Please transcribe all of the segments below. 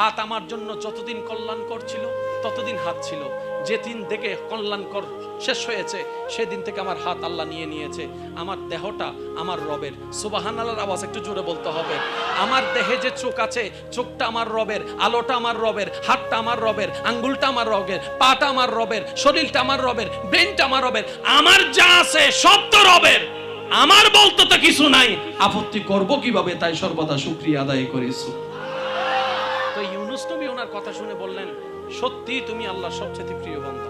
হাত আমার জন্য যতদিন কল্যাণ করছিল ততদিন হাত ছিল। যেদিন থেকে কল্যাণকর শেষ হয়েছে, সেদিন থেকে আমার হাত আল্লাহ নিয়ে নিয়েছে। আমার দেহটা আমার রবের। সুবাহান আল্লাহর আওয়াজ একটু জোরে বলতে হবে। আমার দেহে যে চোখ আছে, চোখটা আমার রবের, আলোটা আমার রবের, হাতটা আমার রবের, আঙ্গুলটা আমার রবের, পাটা আমার রবের, শরীরটা আমার রবের, ব্রেনটা আমার রবের, আমার যা আছে সব তো রবের। আমার বলতে তো কিছু নাই। আপত্তি করব কীভাবে? তাই সর্বদা শুক্রিয়া আদায় করেছি। ইউনুস নবী ওনার কথা শুনে বললেন, সত্যি তুমি আল্লাহর সবচেয়ে প্রিয় বান্দা।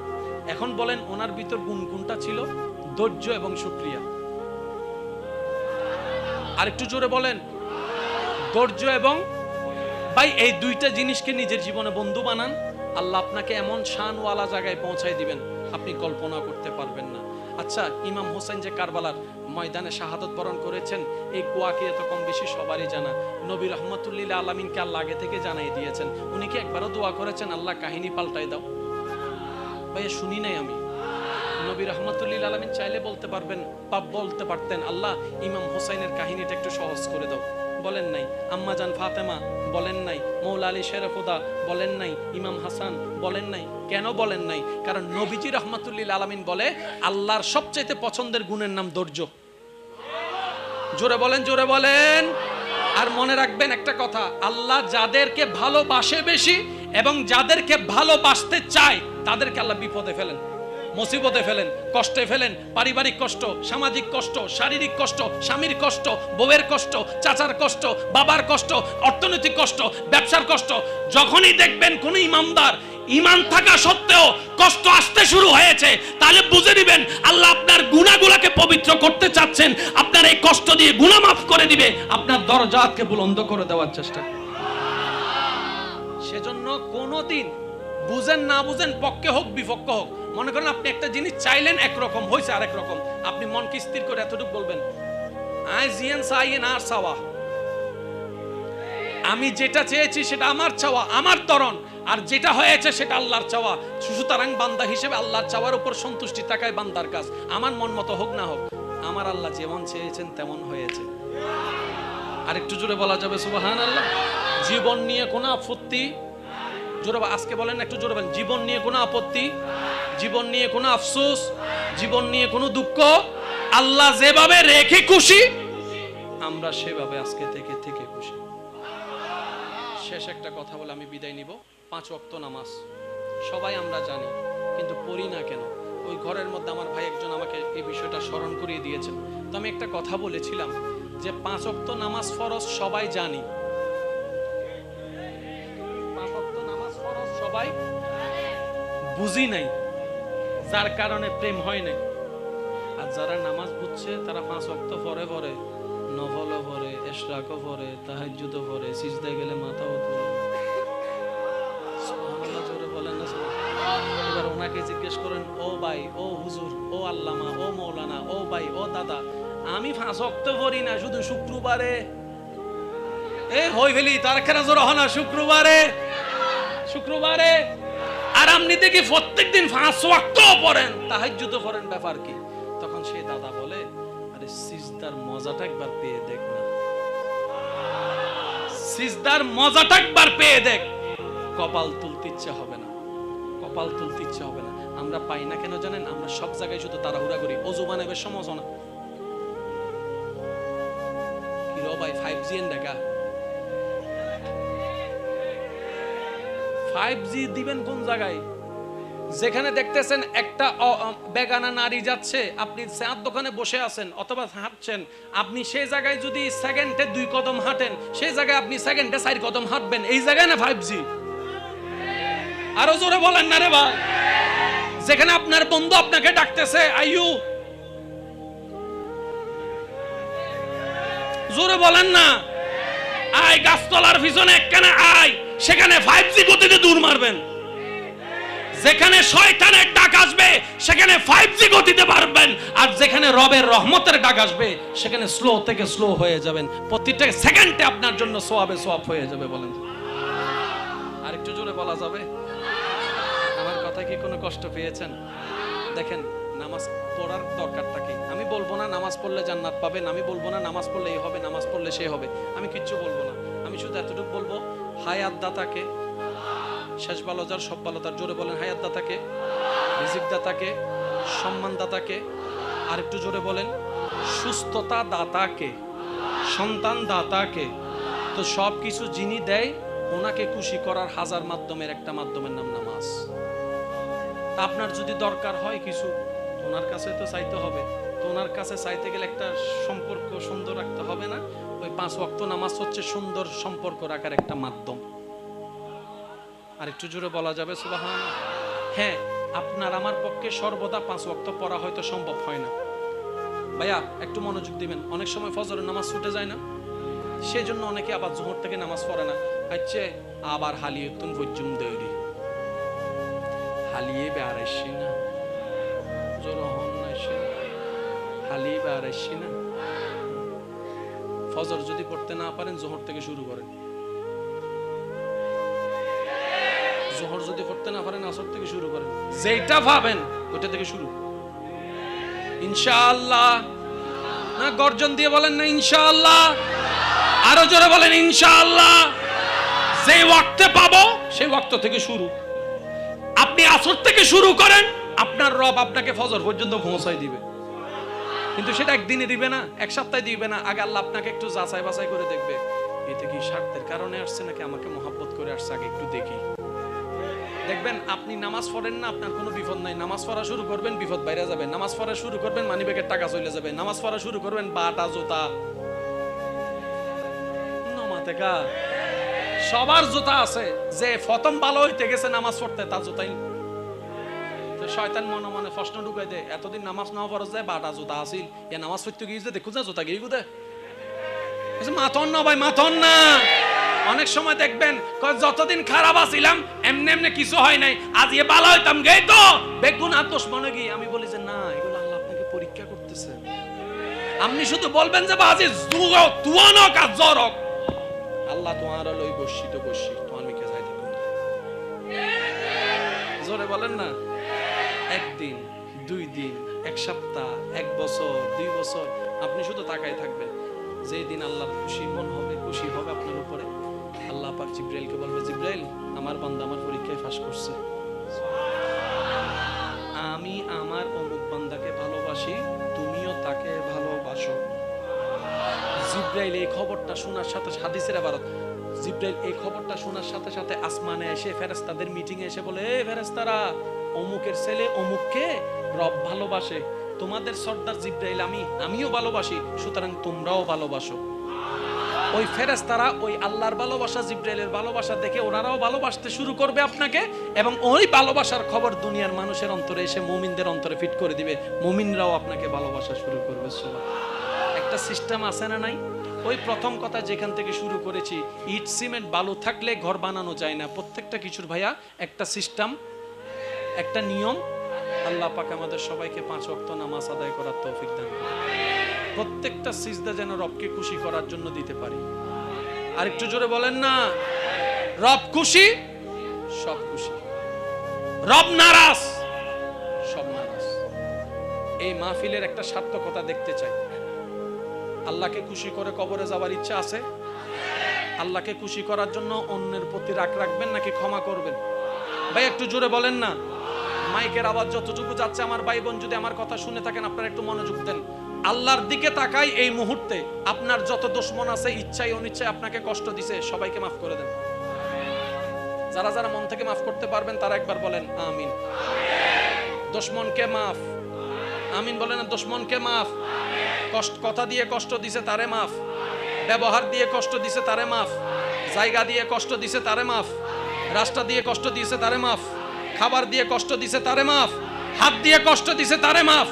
এখন বলেন, ওনার ভিতর গুণ কোনটা ছিল ধৈর্য এবং শুক্রিয়া আর একটু জোরে বলেন, ধৈর্য এবং ভাই, এই দুইটা জিনিসকে নিজের জীবনে বন্ধু বানান। আল্লাহ আপনাকে এমন শানওয়ালা জায়গায় পৌঁছায় দিবেন, আপনি কল্পনা করতে পারবেন না। আচ্ছা ইমাম হোসেন যে কারবালার ময়দানে শাহাদত বরণ করেছেন, এই কুয়াকে এত কম বেশি সবারই জানা। নবী রহমতুল্লিল্লা আলমিনকে আল্লাহ আগে থেকে জানাই দিয়েছেন। উনি কি একবারও দোয়া করেছেন? আল্লাহ কাহিনী পাল্টাই দাও। ভাইয়া, শুনি নাই আমি। নবী রহমতুল্লিল আলমিন চাইলে বলতে পারবেন, পাপ বলতে পারতেন। আল্লাহ ইমাম হোসাইনের কাহিনীটা একটু সহজ করে দাও। বলেন নাই আম্মাজান ফাতেমা বলেন নাই, মৌলা আলী শেরফুদা বলেন নাই, ইমাম হাসান বলেন নাই, কেন বলেন নাই? কারণ নবীজি রহমতুল্লিল আলমিন বলে, আল্লাহর সবচাইতে পছন্দের গুণের নাম ধৈর্য। জোরে বলেন জোরে বলেন। আর মনে রাখবেন একটা কথা, আল্লাহ যাদেরকে ভালোবাসে বেশি এবং যাদেরকে ভালোবাসতে চায়, তাদেরকে আল্লাহ বিপদে ফেলেন। মুসিবতে ফেলেন, কষ্টে ফেলেন, পারিবারিক কষ্ট, সামাজিক কষ্ট, শারীরিক কষ্ট, স্বামীর কষ্ট, বউয়ের কষ্ট, চাচার কষ্ট, বাবার কষ্ট, অর্থনৈতিক কষ্ট, ব্যবসার কষ্ট, যখনই দেখবেন কোন ইমানদার ইমান থাকা সত্ত্বেও কষ্ট আসতে শুরু হয়েছে, তাহলে বুঝে দিবেন আল্লাহ আপনার গুণাগুলাকে পবিত্র করতে চাচ্ছেন, আপনার এই কষ্ট দিয়ে গুণা মাফ করে দিবে, আপনার দরজাতকে বুলন্দ করে দেওয়ার চেষ্টা সেজন্য কোনোদিন বুঝেন না বুঝেন, পক্ষে হোক, বিপক্ষে হোক। মনে করেন আপনি একটা জিনিস চাইলেন, একরকম হয়েছে আরেক রকম আপনি মনকে স্থির করে এতটুকু বলবেন আমি যেটা চেয়েছি সেটা আমার চাওয়া, আমার তরণ আর যেটা হয়েছে সেটা আল্লাহর চাওয়া। সুতরাং বান্দা হিসেবে আল্লাহর চাওয়ার উপর সন্তুষ্টি থাকায় বান্দার কাজ। আমার মন মতো হোক না হোক, আমার আল্লাহ যেমন চেয়েছেন তেমন হয়েছে। আর একটু জোরে বলা যাবে সুবাহান জীবন নিয়ে কোনো আপত্তি জোরে বা- আজকে বলেন একটু জোরে জীবন নিয়ে কোনো আপত্তি, জীবন নিয়ে কোনো আফসোস, জীবন নিয়ে কোনো দুঃখ। আল্লাহ যেভাবে রেখে খুশি, আমরা সেভাবে আজকে থেকে থেকে খুশি। শেষ একটা কথা বলে আমি বিদায় নিব। পাঁচ ওয়াক্ত নামাজ। সবাই আমরা জানি, কিন্তু পড়ি না কেন? ওই ঘরের মধ্যে আমার ভাই একজন আমাকে এই বিষয়টা স্মরণ করিয়ে দিয়েছেন। তো আমি একটা কথা বলেছিলাম যে পাঁচ ওয়াক্ত নামাজ ফরজ সবাই জানি সবাই? বুঝি নাই। যার কারণে প্রেম হয় নাই। আর যারা নামাজ বুঝছে তারা পাঁচ ওয়াক্ত পরে পরে নফলও পরে, এশরাকও পরে, তাহাজ্জুদও পরে সিজদা গেলে মাথাও তোলে আমি শুক্রবারে? এ তার শুক্রবারে? শুক্রবারে আর আপনি দেখি প্রত্যেকদিন পাঁচ ওয়াক্ত পড়েন। পড়েন ব্যাপার কি? তখন সেই দাদা বলে, আরে সিজদার মজাটা একবার পেয়ে দেখ না। সিজদার মজাটা একবার পেয়ে দেখ। কপাল তুলতে ইচ্ছে হবে না। কপাল তুলতে ইচ্ছে হবে না। আমরা পাই না কেন জানেন? আমরা সব জায়গায় শুধু তাড়াহুড়া করি। অজু বানাবে সমস্যা না কি ভাই ফাইভ জি এন দেখা ফাইভ জি দিবেন কোন জায়গায়? যেখানে দেখতেছেন একটা বেগানা নারী যাচ্ছে, আপনি চার দোকানে বসে আছেন অথবা হাঁটছেন, আপনি সেই জায়গায় যদি সেকেন্ডে দুই কদম হাঁটেন, সেই জায়গায় আপনি সেকেন্ডে চার কদম হাঁটবেন, এই জায়গায় না ফাইভ জি আরও জোরে বলেন না রে ভাই। যেখানে আপনার বন্ধু আপনাকে ডাকতেছে, আইয়ু। জোরে বলেন না। আয়, গাছতলার পিছনে একখানে আয়। সেখানে ফাইভ জি গতিতে দূর মারবেন। যেখানে শয়তানের ডাক আসবে, সেখানে ফাইভ জি গতিতে পারবেন আর যেখানে রবের রহমতের ডাক আসবে, সেখানে স্লো থেকে স্লো হয়ে যাবেন। প্রতিটা সেকেন্ডে আপনার জন্য সোয়াবে সোয়াব হয়ে যাবে বলেন। আর একটু জোরে বলা যাবে? আমার কথা কি কোনো কষ্ট পেয়েছেন? দেখেন, নামাজ পড়ার দরকারটা কি? আমি বলব না নামাজ পড়লে জান্নাত পাবেন, আমি বলব না নামাজ পড়লে এই হবে, নামাজ পড়লে সে হবে। আমি কিচ্ছু বলব না। আমি শুধু এতটুকু বলব হায়াত দাতাকে শেষ ভালো যার, সব ভালো তার। জোরে বলেন হায়াত দাতাকে রিজিক দাতাকে সম্মান দাতাকে আর একটু জোরে বলেন সুস্থতা দাতাকে সন্তান দাতাকে তো সব কিছু যিনি দেয়, ওনাকে খুশি করার হাজার মাধ্যমের একটা মাধ্যমের নাম নামাজ। আপনার যদি দরকার হয় কিছু, ওনার কাছে তো চাইতে হবে। তো ওনার কাছে চাইতে গেলে একটা সম্পর্ক সুন্দর রাখতে হবে না? ওই পাঁচ ওয়াক্ত নামাজ হচ্ছে সুন্দর সম্পর্ক রাখার একটা মাধ্যম। আর একটু জোরে বলা যাবে সুবাহান হ্যাঁ আপনার আমার পক্ষে সর্বদা পাঁচ ওয়াক্ত পড়া হয়তো সম্ভব হয় না। ভাইয়া, একটু মনোযোগ দিবেন। অনেক সময় ফজরের নামাজ ছুটে যায় না। সেই জন্য অনেকে আবার জোহর থেকে নামাজ পড়ে না। আচ্ছা আবার হালিয়ে তুন বৈজুম দেরি হালিয়ে বেড়াইছি না। হালিয়ে বেড়াইছি না। ফজর যদি পড়তে না পারেন, জোহর থেকে শুরু করেন। জোহর যদি পড়তে না পারেন, আসর থেকে শুরু করেন। যেটা ভাবেন, ওইটা থেকে শুরু। ইনশাআল্লাহ। না, গর্জন দিয়ে বলেন না, ইনশাআল্লাহ। আরও জোরে বলেন, ইনশাআল্লাহ। যে ওয়াক্তে পাবো, সেই ওয়াক্ত থেকে শুরু। আপনি আসর থেকে শুরু করেন, আপনার রব আপনাকে ফজর পর্যন্ত পৌঁছাই দিবে। কিন্তু সেটা একদিনে দিবে না, এক সপ্তাহে দিবে না। আগে আল্লাহ আপনাকে একটু যাচাই বাছাই করে দেখবে। এতে কি স্বার্থের কারণে আসছে নাকি আমাকে মহাব্বত করে আসছে? আগে একটু দেখি। দেখবেন, আপনি নামাজ পড়েন না, আপনার কোনো বিপদ নাই। নামাজ পড়া শুরু করবেন, বিপদ বাইরে যাবে। নামাজ পড়া শুরু করবেন, মানি ব্যাগের টাকা চলে যাবে। নামাজ পড়া শুরু করবেন, বাটা, জুতা। সবার জুতা আছে। যে প্রথম ভালো হইতে গেছে নামাজ পড়তে, তার জুতাই তো শয়তান মনে মনে প্রশ্ন ঢুকাই দে এতদিন নামাজ না পড়া যায় বাটা জুতা আসিল এ নামাজ পড়তে গিয়ে যে দেখু যা, জুতা গিয়ে গুদে মাথন না ভাই মাথন না। অনেক সময় দেখবেন যতদিন খারাপ আছিলাম, এমনি এমনি কিছু হয় নাই, আজ এ ভালো হইতাম গেই তো। বেগুন আর মনে গিয়ে আমি বলি যে, না, এগুলো আল্লাহ আপনাকে পরীক্ষা করতেছে। আপনি শুধু বলবেন যে, বাজি তুয়ানক আর জরক। আল্লাহ তোমার লই বসি তো বসি তোমার মিকে যাই দেখুন জোরে বলেন না। একদিন, দুই দিন, এক সপ্তাহ, এক বছর, দুই বছর, আপনি শুধু তাকায় থাকবেন। যেই দিন আল্লাহ খুশি মন হবে, খুশি হবে আপনার উপরে। আল্লাহ পাক জিব্রাইলকে বলবে, জিব্রাইল, আমার বান্দা আমার পরীক্ষায় ফাঁস করছে। জিব্রাইল এই খবরটা শোনার সাথে হাদিসের আবার জিব্রাইল এই খবরটা শোনার সাথে সাথে আসমানে এসে ফেরেস্তাদের মিটিং এসে বলে, এ ফেরেস্তারা অমুকের ছেলে অমুককে রব ভালোবাসে। তোমাদের সর্দার জিব্রাইল আমি, আমিও ভালোবাসি, সুতরাং তোমরাও ভালোবাসো। ওই ফেরেস্তারা ওই আল্লাহর ভালোবাসা, জিব্রাইলের ভালোবাসা দেখে ওনারাও ভালোবাসতে শুরু করবে আপনাকে, এবং ওই ভালোবাসার খবর দুনিয়ার মানুষের অন্তরে এসে মুমিনদের অন্তরে ফিট করে দিবে। মুমিনরাও আপনাকে ভালোবাসা শুরু করবে একটা সিস্টেম আছে না নাই? ওই প্রথম কথা যেখান থেকে শুরু করেছি, ইট, সিমেন্ট, বালু থাকলে ঘর বানানো যায় না। প্রত্যেকটা কিছুর ভাইয়া একটা সিস্টেম, একটা নিয়ম, আল্লাহ পাক আমাদের সবাইকে পাঁচ ওয়াক্ত নামাজ আদায় করার তৌফিক দান প্রত্যেকটা সিজদা যেন রবকে খুশি করার জন্য দিতে পারি। আর একটু জোরে বলেন না, রব খুশি, সব খুশি। রব নারাজ, সব নারাজ। এই মাহফিলের একটা সার্থকতা দেখতে চাই। আল্লাহকে খুশি করে কবরে যাবার ইচ্ছা আছে? আল্লাহকে খুশি করার জন্য অন্যের প্রতি রাগ রাখবেন নাকি ক্ষমা করবেন? ভাই, একটু জোরে বলেন না। মাইকের আওয়াজ যতটুকু যাচ্ছে, আমার ভাই বোন যদি আমার কথা শুনে থাকেন, আপনারা একটু মনোযোগ দেন। আল্লাহর দিকে তাকাই এই মুহূর্তে। আপনার যত দুশ্মন আছে ইচ্ছাই অনিচ্ছায় আপনাকে কষ্ট দিছে, সবাইকে মাফ করে দেন। যারা যারা মন থেকে মাফ করতে পারবেন, তারা একবার বলেন, আমিন। দুশ্মনকে মাফ। আমিন বলেন না দুশ্মনকে মাফ। কষ্ট, কথা দিয়ে কষ্ট দিছে তারে মাফ। ব্যবহার দিয়ে কষ্ট দিছে তারে মাফ। জায়গা দিয়ে কষ্ট দিছে তারে মাফ। রাস্তা দিয়ে কষ্ট দিয়েছে তারে মাফ। খাবার দিয়ে কষ্ট দিছে তারে মাফ। হাত দিয়ে কষ্ট দিছে তারে মাফ।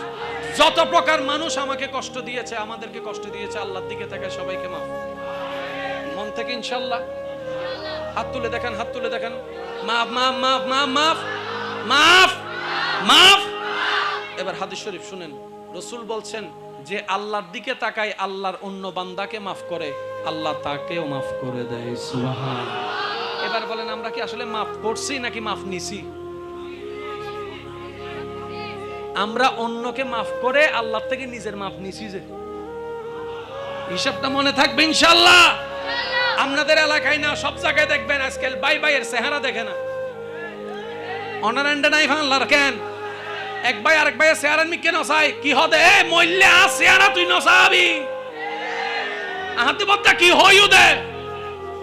যত প্রকার মানুষ আমাকে কষ্ট দিয়েছে, আমাদেরকে কষ্ট দিয়েছে, আল্লাহর দিকে থেকে সবাইকে মাফ। মন থেকে ইনশাল্লাহ হাত তুলে দেখেন, হাত তুলে দেখেন। মাফ মাফ মাফ মাফ মাফ মাফ মাফ এবার হাদিস শরীফ শুনেন। রসুল বলছেন, যে আল্লাহর দিকে তাকায়, আল্লাহর অন্য বান্দাকে মাফ করে, আল্লাহ তাকেও মাফ করে দেয়। এবার বলেন, আমরা কি আসলে মাফ করছি নাকি মাফ নিছি? আমরা অন্যকে মাফ করে আল্লাহ থেকে নিজের মাফ নিছি যে। হিসাবটা মনে থাকবে ইনশাল্লাহ আপনাদের এলাকায় না, সব জায়গায় দেখবেন, আজকাল বাই বাইয়ের চেহারা দেখে না। অনারেন্ডে নাই ভাঙলার কেন? এক ভাই, আরেক ভাইয়ের চেহারা মি কেন চাই কি হদে এ মইলে আ চেহারা তুই নসাবি। আহাতে বদ্দা কি হইউ দে?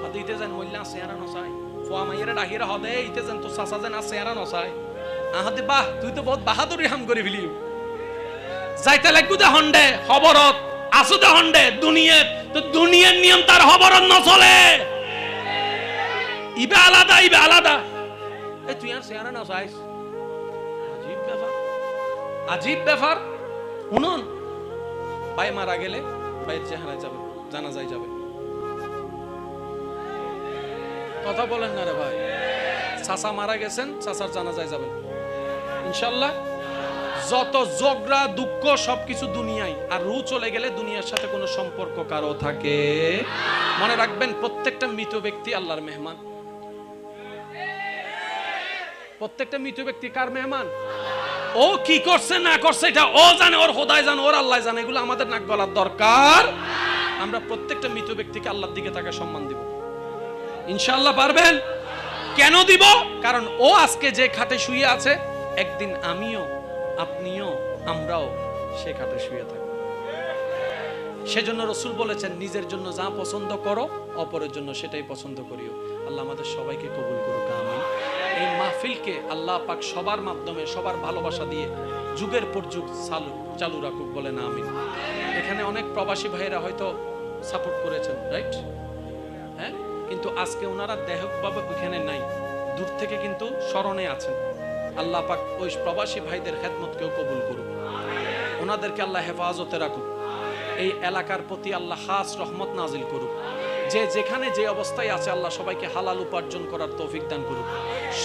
হদে যেন মইলে আ চেহারা নসাই ফোয়া মাইয়ের ডাহিরা হদে ইতে যেন তো চাচা যেন আ চেহারা নসাই আহাতে, বাহ, তুই তো বহুত বাহাদুরি হাম করে ফেলি। যাইতে লাগবো দে হন্ডে, খবরত। আসু দে হন্ডে দুনিয়াত তো দুনিয়ার নিয়ম তার খবরত নচলে। ইবে আলাদা ইবে আলাদা। এ, তুই আর চেহারা না চাইস আজীব ব্যাপার আজীব ব্যাপার। শুনুন। ভাই মারা গেলে ভাইয়ের চেহারায় যাবে জানা যায় যাবে। কথা বলেন না রে ভাই। চাচা মারা গেছেন, চাচার জানা যায় যাবেন। ইনশাল্লাহ যত জগরা, দুঃখ, সবকিছু দুনিয়ায়, আর রু চলে গেলে দুনিয়ার সাথে কোনো সম্পর্ক কারও থাকে। মনে রাখবেন, প্রত্যেকটা মৃত ব্যক্তি আল্লাহর মেহমান। প্রত্যেকটা মৃত ব্যক্তি কার মেহমান? ও কি করছে, না করছে, এটা ও জানে, ওর খোদায় জানে, ওর আল্লাহ জানে, এগুলো আমাদের নাক গলার দরকার। আমরা প্রত্যেকটা মৃত ব্যক্তিকে আল্লাহর দিকে তাকে সম্মান দিব। ইনশাআল্লাহ পারবেন? কেন দিব? কারণ ও আজকে যে খাটে শুয়ে আছে, একদিন আমিও, আপনিও, আমরাও সে খাটে শুয়ে থাকব। সেজন্য রসুল বলেছেন, নিজের জন্য যা পছন্দ করো, অপরের জন্য সেটাই পছন্দ করিও। আল্লাহ আমাদের সবাইকে কবুল করুক আমি এই মাহফিলকে আল্লাহ পাক সবার মাধ্যমে, সবার ভালোবাসা দিয়ে যুগের পর যুগ চালু চালু রাখুক বলেন আমি এখানে অনেক প্রবাসী ভাইয়েরা হয়তো সাপোর্ট করেছেন, রাইট? হ্যাঁ? কিন্তু আজকে ওনারা দেহকভাবে ওইখানে নাই। দূর থেকে কিন্তু স্মরণে আছেন। আল্লাহ পাক ওই প্রবাসী ভাইদের খেদমতকেও কবুল করুক। ওনাদেরকে আল্লাহ হেফাজতে রাখুক। এই এলাকার প্রতি আল্লাহ খাস রহমত নাজিল করুক। যে যেখানে যে অবস্থায় আছে, আল্লাহ সবাইকে হালাল উপার্জন করার তৌফিক দান করুক।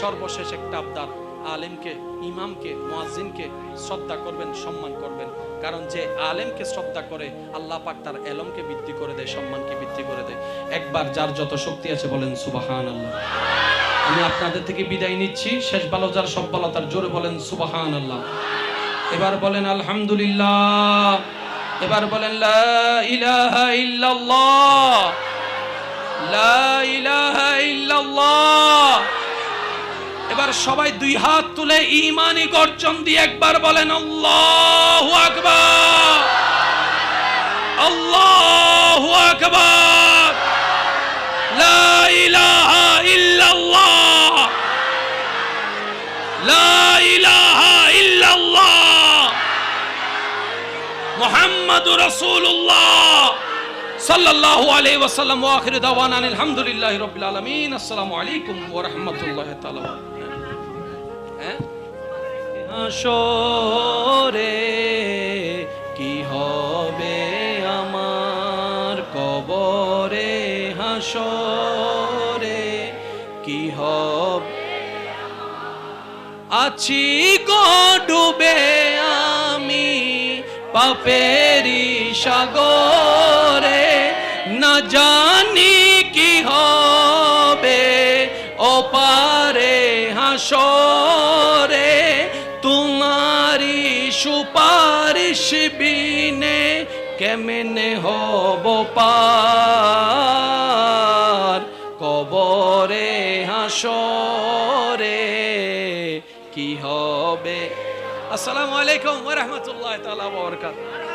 সর্বশেষ একটা আবদার, আলেমকে, ইমামকে, মুয়াজ্জিনকে শ্রদ্ধা করবেন, সম্মান করবেন। কারণ যে আলেমকে শ্রদ্ধা করে, আল্লাহ পাক তার এলমকে বৃদ্ধি করে দেয়, সম্মানকে বৃদ্ধি করে দেয়। একবার যার যত শক্তি আছে বলেন সুবাহান আল্লাহ আমি আপনাদের থেকে বিদায় নিচ্ছি। শেষ ভালো যার, সব ভালো, তার জোরে বলেন সুবাহান আল্লাহ এবার বলেন, আলহামদুলিল্লাহ। এবার বলেন, লা ইলাহা ইল্লাল্লাহ। এবার সবাই দুই হাত তুলে ইমানি গর্জন দিয়ে একবার বলেন, আল্লাহ আকবার! আল্লাহু আকবার! লা ইলাহা সাল্লাল্লাহু আলাইহি ওয়াসাল্লাম ওয়া আখিরু দাওয়ানা আলহামদুলিল্লাহি রাব্বিল আলামিন। আসসালামু আলাইকুম ওয়া রাহমাতুল্লাহি তাআলা হ্যাঁ? হাসরে কি হবে আমার কবরে? হাসরে কি হবে আছি গো ডুবে আমি পাপেরি সাগরে। পারে, হাসরে তোমারি সুপারিশ বিনে কেমনে হব পার? কবরে, হাসরে, কি হবে? আসসালামু আলাইকুম ওয়া রাহমাতুল্লাহি তাআলা ওয়া বারাকাতুহু।